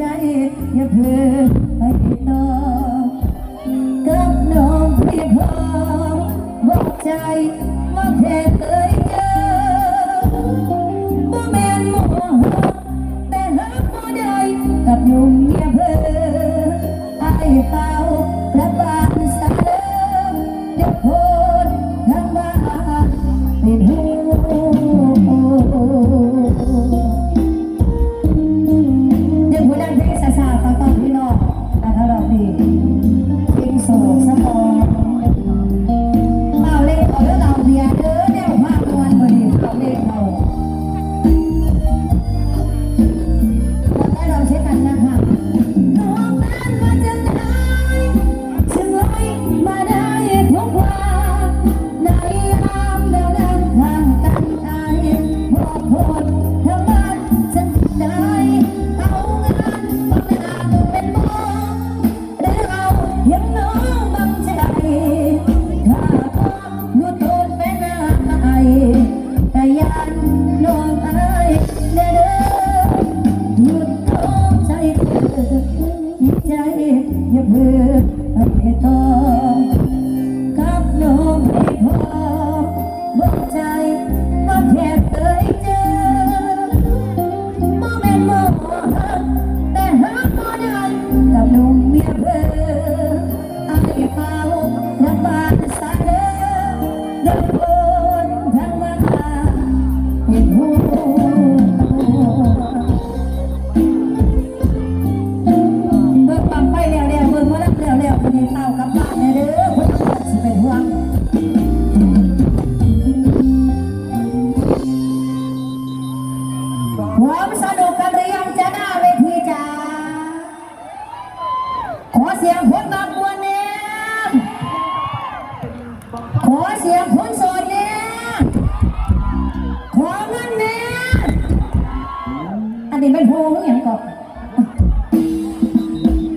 ใจอย่าเพื่อไปต่อกับน้องพี่พอบอกใจว่าแค่เคย Yellow. ร้อมสนุกกันหรือยังจะหน้าเวทีจ้าขอเสียงคนบางบัวเนี่ยขอเสียงคนโสดเนี่ยขอเงินเนี่ยอันนี้เป็นโพงอย่างก่อน